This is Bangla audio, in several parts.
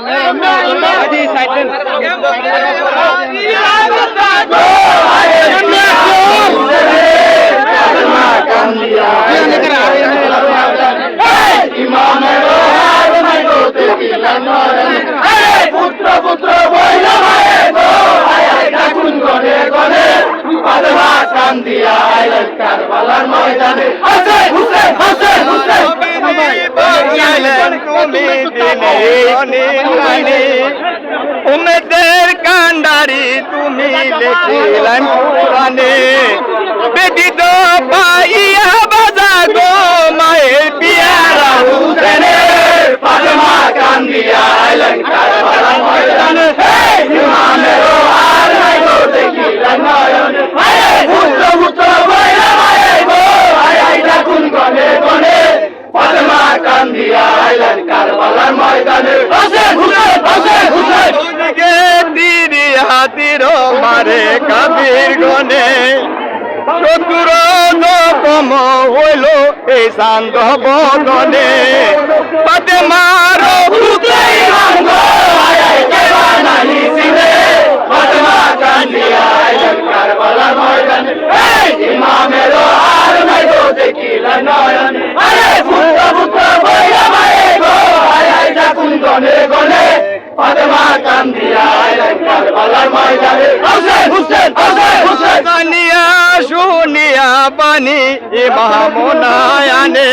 আজি সাইডেন পুত্র পুত্র বইলা মায়ের গনে গনে কান্দিয়া আইলেন কারবালার ময়দান তুমি দিলে অনেক উমেদের কান্ডারি তুমি লেখিলেন পুরাণে তীর মারে কাবির গনে। শত্রুর নকম হইল এই শান্ত বদনে। পাতে মারো ইমামের আর নাই তো দেখিলা ভুত পানি মহামনায় আনে।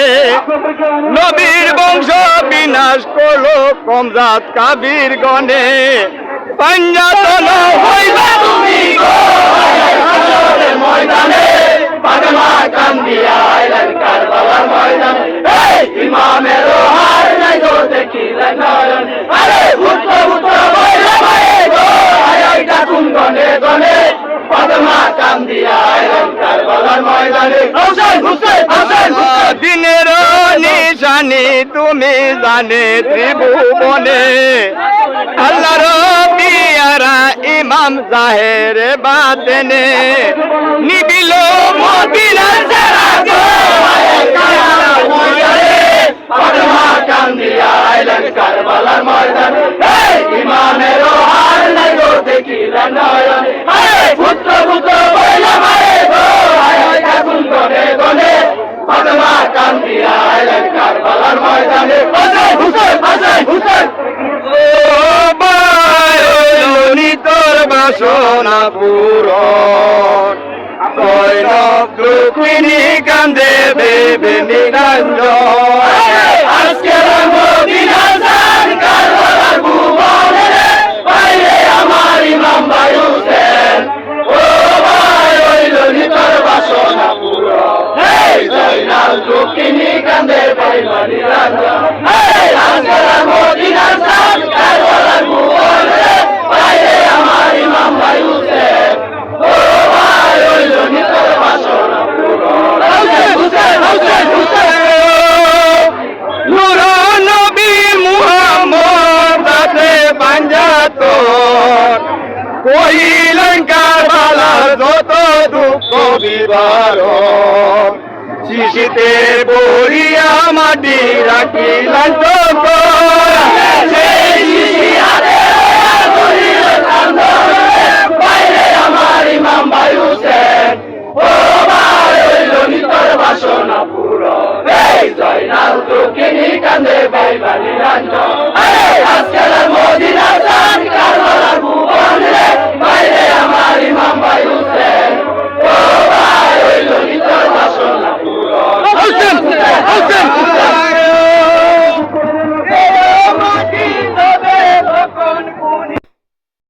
নবীর বংশ বিনাশ করল কমরাত কাবির গণে। পাঞ্জাতন তুমি ময়দানে। দিনের নিশানি তুমি জানে ত্রিভুবনে। আল্লাহর পিয়ারা ইমাম জাহের বাতেনে। নিবিল মদিনার সারা গো বাসনা পূরণ দৈনব রুক্মিণী কান্দে বেবে নিরঞ্জন উত্তর। কহিলেন কারবালার যত দুঃখ বিবরণ শিশিতে পড়িয়া মাটি রাখিলেন চোখ Open!